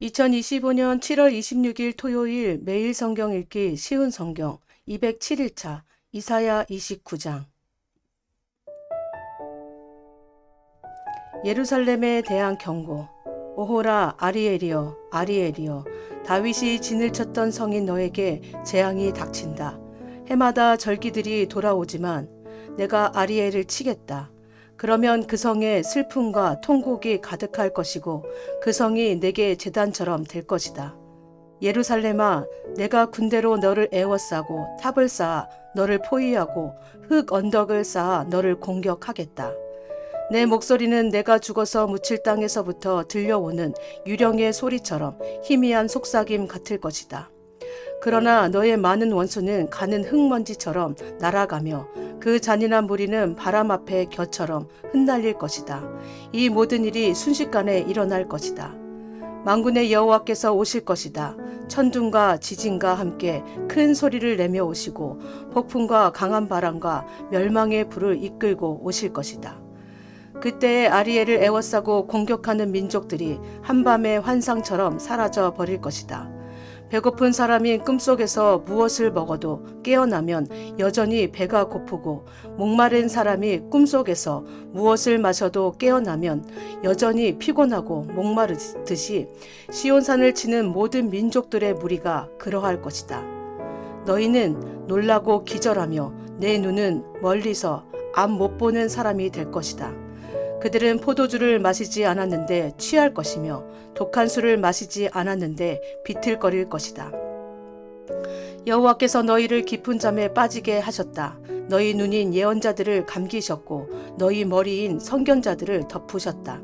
2025년 7월 26일 토요일 매일 성경 읽기 쉬운 성경 207일차 이사야 29장. 예루살렘에 대한 경고. 오호라 아리엘이여 아리엘이여 다윗이 진을 쳤던 성인 너에게 재앙이 닥친다. 해마다 절기들이 돌아오지만 내가 아리엘을 치겠다 그러면 그 성에 슬픔과 통곡이 가득할 것이고 그 성이 내게 재단처럼 될 것이다. 예루살렘아, 내가 군대로 너를 애워싸고 탑을 쌓아 너를 포위하고 흙 언덕을 쌓아 너를 공격하겠다. 내 목소리는 내가 죽어서 묻힐 땅에서부터 들려오는 유령의 소리처럼 희미한 속삭임 같을 것이다. 그러나 너의 많은 원수는 가는 흙먼지처럼 날아가며 그 잔인한 무리는 바람 앞에 겨처럼 흩날릴 것이다. 이 모든 일이 순식간에 일어날 것이다. 망군의 여호와께서 오실 것이다. 천둥과 지진과 함께 큰 소리를 내며 오시고 폭풍과 강한 바람과 멸망의 불을 이끌고 오실 것이다. 그때에 아리엘을 애워싸고 공격하는 민족들이 한밤의 환상처럼 사라져 버릴 것이다. 배고픈 사람이 꿈속에서 무엇을 먹어도 깨어나면 여전히 배가 고프고 목마른 사람이 꿈속에서 무엇을 마셔도 깨어나면 여전히 피곤하고 목마르듯이 시온산을 치는 모든 민족들의 무리가 그러할 것이다. 너희는 놀라고 기절하며 내 눈은 멀리서 앞 못 보는 사람이 될 것이다. 그들은 포도주를 마시지 않았는데 취할 것이며 독한 술을 마시지 않았는데 비틀거릴 것이다. 여호와께서 너희를 깊은 잠에 빠지게 하셨다. 너희 눈인 예언자들을 감기셨고 너희 머리인 선견자들을 덮으셨다.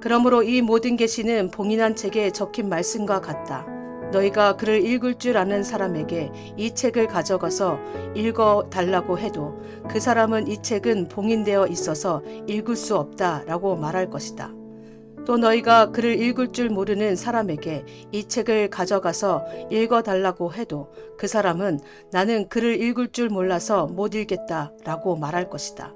그러므로 이 모든 계시는 봉인한 책에 적힌 말씀과 같다. 너희가 글을 읽을 줄 아는 사람에게 이 책을 가져가서 읽어 달라고 해도 그 사람은 이 책은 봉인되어 있어서 읽을 수 없다 라고 말할 것이다. 또 너희가 글을 읽을 줄 모르는 사람에게 이 책을 가져가서 읽어 달라고 해도 그 사람은 나는 글을 읽을 줄 몰라서 못 읽겠다 라고 말할 것이다.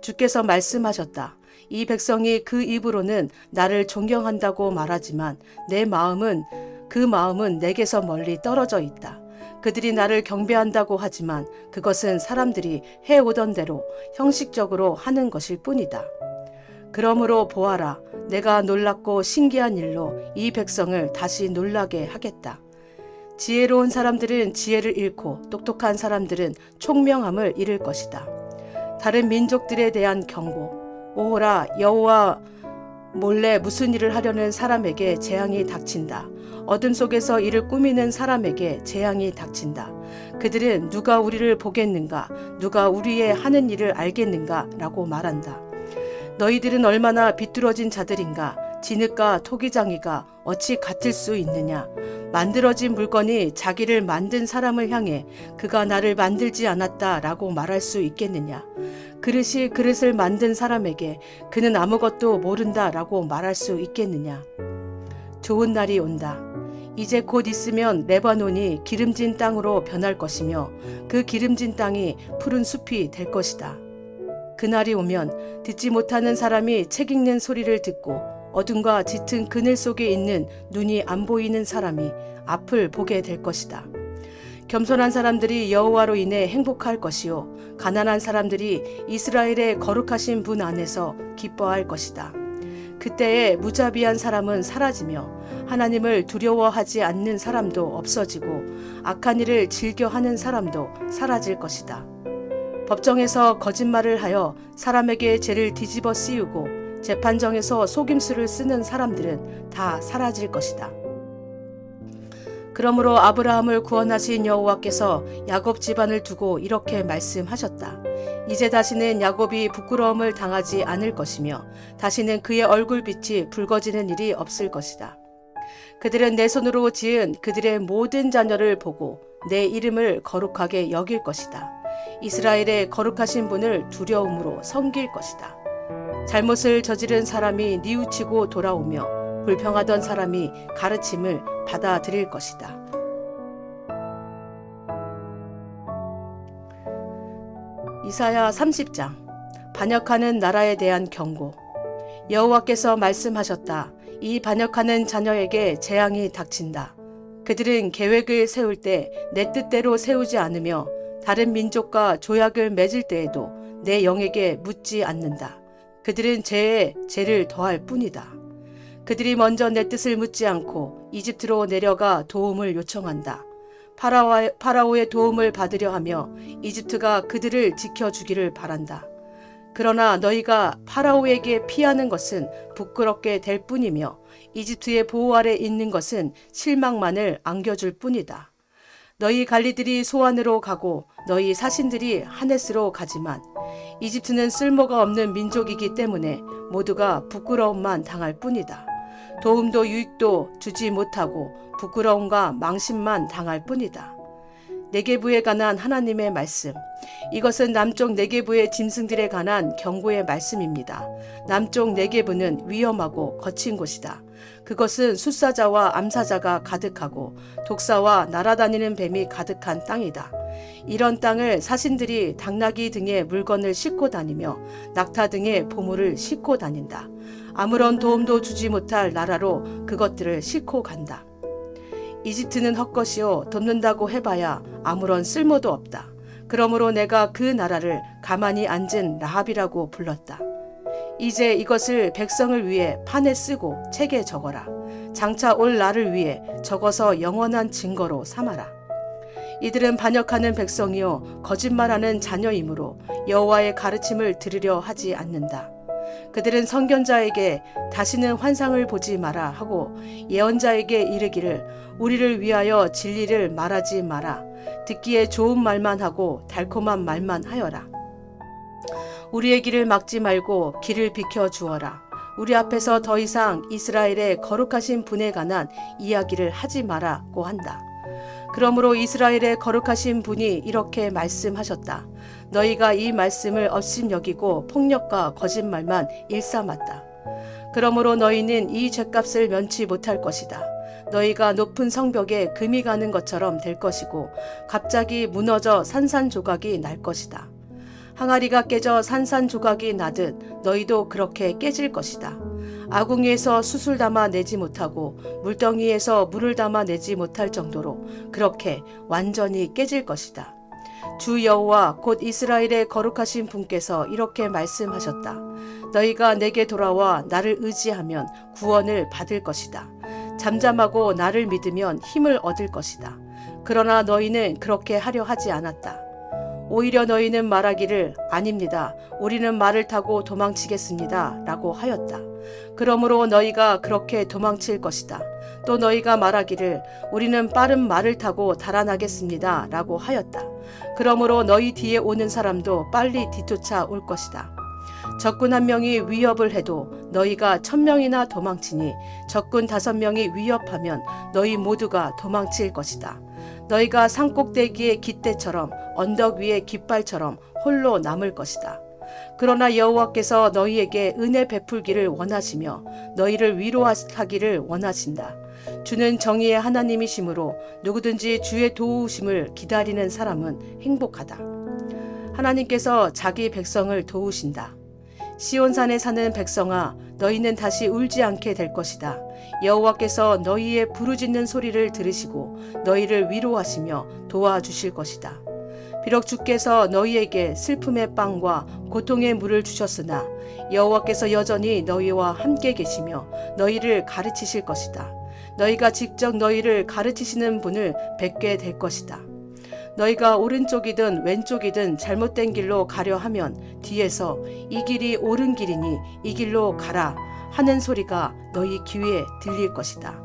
주께서 말씀하셨다. 이 백성이 그 입으로는 나를 존경한다고 말하지만 내 마음은 그 마음은 내게서 멀리 떨어져 있다. 그들이 나를 경배한다고 하지만 그것은 사람들이 해오던 대로 형식적으로 하는 것일 뿐이다. 그러므로 보아라, 내가 놀랍고 신기한 일로 이 백성을 다시 놀라게 하겠다. 지혜로운 사람들은 지혜를 잃고 똑똑한 사람들은 총명함을 잃을 것이다. 다른 민족들에 대한 경고. 오호라, 여호와 몰래 무슨 일을 하려는 사람에게 재앙이 닥친다. 어둠 속에서 이를 꾸미는 사람에게 재앙이 닥친다. 그들은 누가 우리를 보겠는가, 누가 우리의 하는 일을 알겠는가 라고 말한다. 너희들은 얼마나 비뚤어진 자들인가, 진흙과 토기장이가 어찌 같을 수 있느냐. 만들어진 물건이 자기를 만든 사람을 향해 그가 나를 만들지 않았다 라고 말할 수 있겠느냐. 그릇이 그릇을 만든 사람에게 그는 아무것도 모른다 라고 말할 수 있겠느냐. 좋은 날이 온다. 이제 곧 있으면 레바논이 기름진 땅으로 변할 것이며 그 기름진 땅이 푸른 숲이 될 것이다. 그날이 오면 듣지 못하는 사람이 책 읽는 소리를 듣고 어둠과 짙은 그늘 속에 있는 눈이 안 보이는 사람이 앞을 보게 될 것이다. 겸손한 사람들이 여호와로 인해 행복할 것이요 가난한 사람들이 이스라엘의 거룩하신 분 안에서 기뻐할 것이다. 그때에 무자비한 사람은 사라지며 하나님을 두려워하지 않는 사람도 없어지고 악한 일을 즐겨하는 사람도 사라질 것이다. 법정에서 거짓말을 하여 사람에게 죄를 뒤집어 씌우고 재판정에서 속임수를 쓰는 사람들은 다 사라질 것이다. 그러므로 아브라함을 구원하신 여호와께서 야곱 집안을 두고 이렇게 말씀하셨다. 이제 다시는 야곱이 부끄러움을 당하지 않을 것이며 다시는 그의 얼굴빛이 붉어지는 일이 없을 것이다. 그들은 내 손으로 지은 그들의 모든 자녀를 보고 내 이름을 거룩하게 여길 것이다. 이스라엘의 거룩하신 분을 두려움으로 섬길 것이다. 잘못을 저지른 사람이 뉘우치고 돌아오며 불평하던 사람이 가르침을 받아들일 것이다. 이사야 30장 반역하는 나라에 대한 경고 여호와께서 말씀하셨다. 이 반역하는 자녀에게 재앙이 닥친다. 그들은 계획을 세울 때 내 뜻대로 세우지 않으며 다른 민족과 조약을 맺을 때에도 내 영에게 묻지 않는다. 그들은 죄에 죄를 더할 뿐이다. 그들이 먼저 내 뜻을 묻지 않고 이집트로 내려가 도움을 요청한다. 파라와, 파라오 의 도움을 받으려 하며 이집트가 그들을 지켜주기를 바란다. 그러나 너희가 파라오에게 피하는 것은 부끄럽게 될 뿐이며 이집트의 보호 아래 있는 것은 실망만을 안겨줄 뿐이다. 너희 관리들이 소안으로 가고 너희 사신들이 하네스로 가지만 이집트는 쓸모가 없는 민족이기 때문에 모두가 부끄러움만 당할 뿐이다. 도움도 유익도 주지 못하고 부끄러움과 망신만 당할 뿐이다. 네게부에 관한 하나님의 말씀. 이것은 남쪽 네게부의 짐승들에 관한 경고의 말씀입니다. 남쪽 네게부는 위험하고 거친 곳이다. 그것은 숫사자와 암사자가 가득하고 독사와 날아다니는 뱀이 가득한 땅이다. 이런 땅을 사신들이 당나귀 등의 물건을 싣고 다니며 낙타 등의 보물을 싣고 다닌다. 아무런 도움도 주지 못할 나라로 그것들을 싣고 간다. 이집트는 헛것이요 돕는다고 해봐야 아무런 쓸모도 없다. 그러므로 내가 그 나라를 가만히 앉은 라합이라고 불렀다. 이제 이것을 백성을 위해 판에 쓰고 책에 적어라. 장차 올 날을 위해 적어서 영원한 증거로 삼아라. 이들은 반역하는 백성이요 거짓말하는 자녀이므로 여호와의 가르침을 들으려 하지 않는다. 그들은 선견자에게 다시는 환상을 보지 마라 하고 예언자에게 이르기를 우리를 위하여 진리를 말하지 마라. 듣기에 좋은 말만 하고 달콤한 말만 하여라. 우리의 길을 막지 말고 길을 비켜 주어라. 우리 앞에서 더 이상 이스라엘의 거룩하신 분에 관한 이야기를 하지 마라고 한다. 그러므로 이스라엘의 거룩하신 분이 이렇게 말씀하셨다. 너희가 이 말씀을 업신여기고 폭력과 거짓말만 일삼았다. 그러므로 너희는 이 죄값을 면치 못할 것이다. 너희가 높은 성벽에 금이 가는 것처럼 될 것이고 갑자기 무너져 산산조각이 날 것이다. 항아리가 깨져 산산조각이 나듯 너희도 그렇게 깨질 것이다. 아궁이에서 수술 담아 내지 못하고 물덩이에서 물을 담아 내지 못할 정도로 그렇게 완전히 깨질 것이다. 주 여호와 곧 이스라엘의 거룩하신 분께서 이렇게 말씀하셨다. 너희가 내게 돌아와 나를 의지하면 구원을 받을 것이다. 잠잠하고 나를 믿으면 힘을 얻을 것이다. 그러나 너희는 그렇게 하려 하지 않았다. 오히려 너희는 말하기를 아닙니다. 우리는 말을 타고 도망치겠습니다. 라고 하였다. 그러므로 너희가 그렇게 도망칠 것이다. 또 너희가 말하기를 우리는 빠른 말을 타고 달아나겠습니다. 라고 하였다. 그러므로 너희 뒤에 오는 사람도 빨리 뒤쫓아 올 것이다. 적군 한 명이 위협을 해도 너희가 천 명이나 도망치니 적군 다섯 명이 위협하면 너희 모두가 도망칠 것이다. 너희가 산꼭대기의 깃대처럼 언덕 위의 깃발처럼 홀로 남을 것이다. 그러나 여호와께서 너희에게 은혜 베풀기를 원하시며 너희를 위로하기를 원하신다. 주는 정의의 하나님이시므로 누구든지 주의 도우심을 기다리는 사람은 행복하다. 하나님께서 자기 백성을 도우신다. 시온산에 사는 백성아 너희는 다시 울지 않게 될 것이다. 여호와께서 너희의 부르짖는 소리를 들으시고 너희를 위로하시며 도와주실 것이다. 비록 주께서 너희에게 슬픔의 빵과 고통의 물을 주셨으나 여호와께서 여전히 너희와 함께 계시며 너희를 가르치실 것이다. 너희가 직접 너희를 가르치시는 분을 뵙게 될 것이다. 너희가 오른쪽이든 왼쪽이든 잘못된 길로 가려 하면 뒤에서 이 길이 옳은 길이니 이 길로 가라 하는 소리가 너희 귀에 들릴 것이다.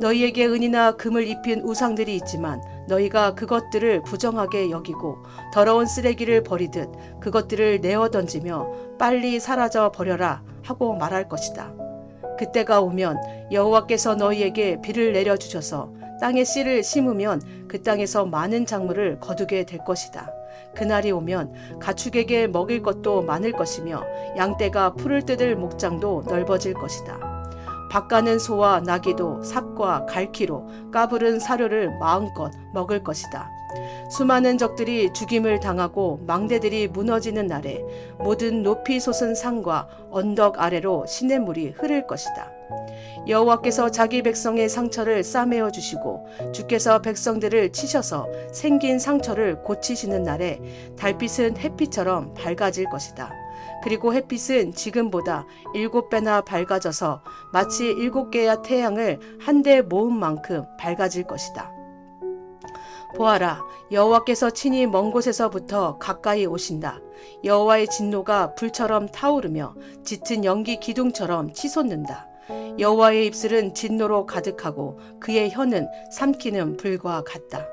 너희에게 은이나 금을 입힌 우상들이 있지만 너희가 그것들을 부정하게 여기고 더러운 쓰레기를 버리듯 그것들을 내어 던지며 빨리 사라져 버려라 하고 말할 것이다. 그때가 오면 여호와께서 너희에게 비를 내려 주셔서 땅에 씨를 심으면 그 땅에서 많은 작물을 거두게 될 것이다. 그날이 오면 가축에게 먹일 것도 많을 것이며 양떼가 풀을 뜯을 목장도 넓어질 것이다. 밭가는 소와 나귀도 삽과 갈퀴로 까부른 사료를 마음껏 먹을 것이다. 수많은 적들이 죽임을 당하고 망대들이 무너지는 날에 모든 높이 솟은 산과 언덕 아래로 시냇 물이 흐를 것이다. 여호와께서 자기 백성의 상처를 싸매어 주시고 주께서 백성들을 치셔서 생긴 상처를 고치시는 날에 달빛은 햇빛처럼 밝아질 것이다. 그리고 햇빛은 지금보다 일곱 배나 밝아져서 마치 일곱 개의 태양을 한데 모은 만큼 밝아질 것이다. 보아라, 여호와께서 친히 먼 곳에서부터 가까이 오신다. 여호와의 진노가 불처럼 타오르며 짙은 연기 기둥처럼 치솟는다. 여호와의 입술은 진노로 가득하고 그의 혀는 삼키는 불과 같다.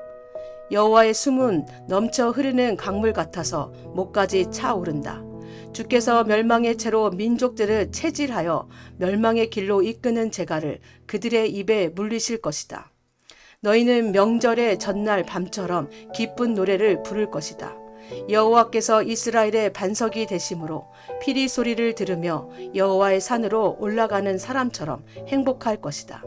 여호와의 숨은 넘쳐 흐르는 강물 같아서 목까지 차오른다. 주께서 멸망의 채로 민족들을 체질하여 멸망의 길로 이끄는 재갈을 그들의 입에 물리실 것이다. 너희는 명절의 전날 밤처럼 기쁜 노래를 부를 것이다. 여호와께서 이스라엘의 반석이 되심으로 피리 소리를 들으며 여호와의 산으로 올라가는 사람처럼 행복할 것이다.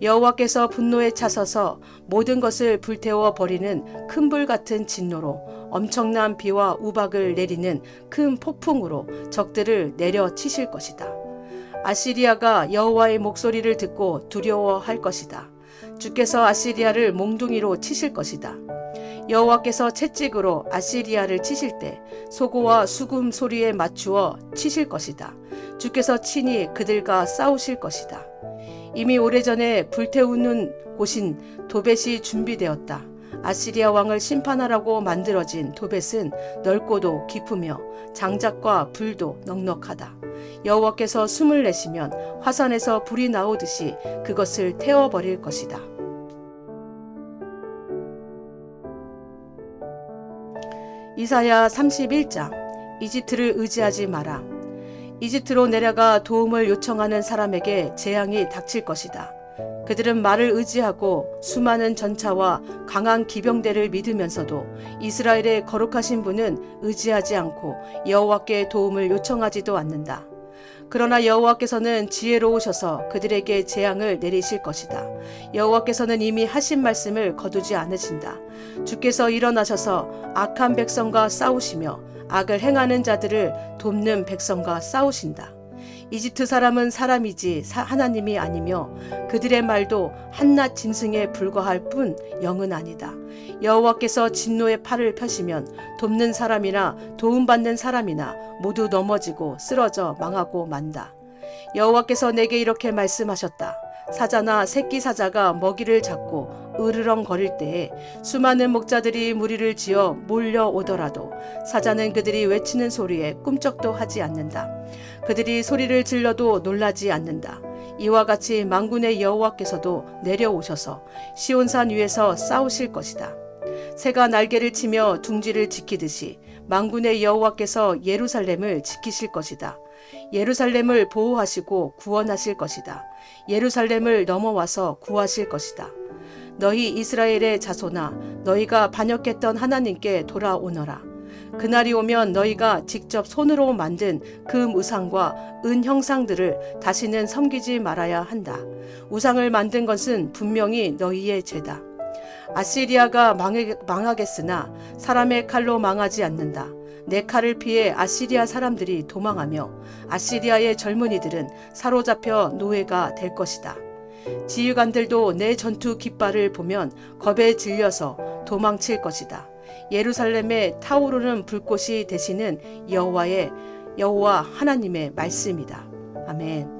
여호와께서 분노에 차서서 모든 것을 불태워 버리는 큰 불 같은 진노로 엄청난 비와 우박을 내리는 큰 폭풍으로 적들을 내려치실 것이다. 아시리아가 여호와의 목소리를 듣고 두려워할 것이다. 주께서 아시리아를 몽둥이로 치실 것이다. 여호와께서 채찍으로 아시리아를 치실 때 소고와 수금 소리에 맞추어 치실 것이다. 주께서 친히 그들과 싸우실 것이다. 이미 오래전에 불태우는 곳인 도벳이 준비되었다. 아시리아 왕을 심판하라고 만들어진 도벳은 넓고도 깊으며 장작과 불도 넉넉하다. 여호와께서 숨을 내시면 화산에서 불이 나오듯이 그것을 태워버릴 것이다. 이사야 31장 이집트를 의지하지 마라. 이집트로 내려가 도움을 요청하는 사람에게 재앙이 닥칠 것이다. 그들은 말을 의지하고 수많은 전차와 강한 기병대를 믿으면서도 이스라엘의 거룩하신 분은 의지하지 않고 여호와께 도움을 요청하지도 않는다. 그러나 여호와께서는 지혜로우셔서 그들에게 재앙을 내리실 것이다. 여호와께서는 이미 하신 말씀을 거두지 않으신다. 주께서 일어나셔서 악한 백성과 싸우시며 악을 행하는 자들을 돕는 백성과 싸우신다. 이집트 사람은 사람이지 하나님이 아니며 그들의 말도 한낱 짐승에 불과할 뿐 영은 아니다. 여호와께서 진노의 팔을 펴시면 돕는 사람이나 도움받는 사람이나 모두 넘어지고 쓰러져 망하고 만다. 여호와께서 내게 이렇게 말씀하셨다. 사자나 새끼 사자가 먹이를 잡고 으르렁거릴 때에 수많은 목자들이 무리를 지어 몰려오더라도 사자는 그들이 외치는 소리에 꿈쩍도 하지 않는다. 그들이 소리를 질러도 놀라지 않는다. 이와 같이 망군의 여호와께서도 내려오셔서 시온산 위에서 싸우실 것이다. 새가 날개를 치며 둥지를 지키듯이 망군의 여호와께서 예루살렘을 지키실 것이다. 예루살렘을 보호하시고 구원하실 것이다. 예루살렘을 넘어와서 구하실 것이다. 너희 이스라엘의 자손아 너희가 반역했던 하나님께 돌아오너라. 그날이 오면 너희가 직접 손으로 만든 금 우상과 은 형상들을 다시는 섬기지 말아야 한다. 우상을 만든 것은 분명히 너희의 죄다. 아시리아가 망하겠으나 사람의 칼로 망하지 않는다. 내 칼을 피해 아시리아 사람들이 도망하며 아시리아의 젊은이들은 사로잡혀 노예가 될 것이다. 지휘관들도 내 전투 깃발을 보면 겁에 질려서 도망칠 것이다. 예루살렘에 타오르는 불꽃이 되시는 여호와의 여호와 하나님의 말씀이다. 아멘.